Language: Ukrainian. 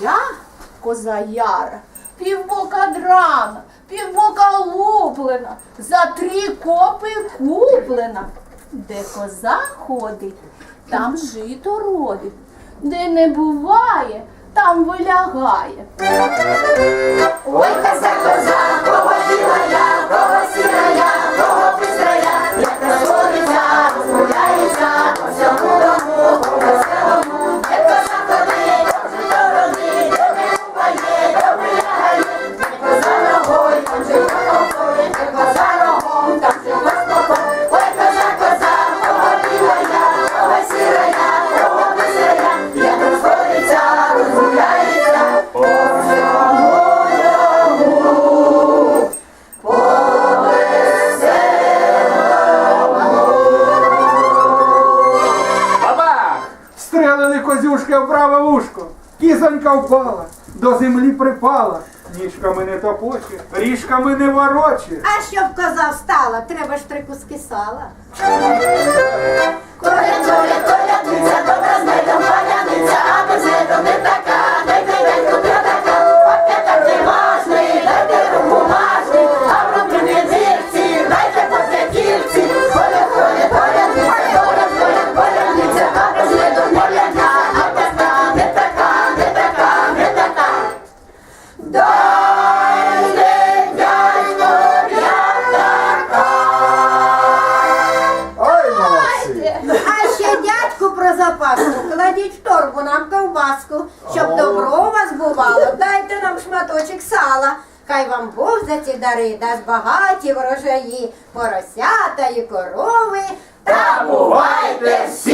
Я, коза Яра, півбока драна, півбока луплена, за три копи куплена. Де коза ходить, там жито родить, де не буває, там вилягає. Стрелили козюшки в праве вушко. Кізонька впала, до землі припала. Ніжками не топоче, ріжками не вороче. А щоб коза встала, треба ж три куски сала. Кладіть нам ковбаску, щоб добро у вас бувало. Дайте нам шматочок сала. Хай вам Бог за ці дари дасть багаті врожаї, поросята і корови. Та бувайте всі!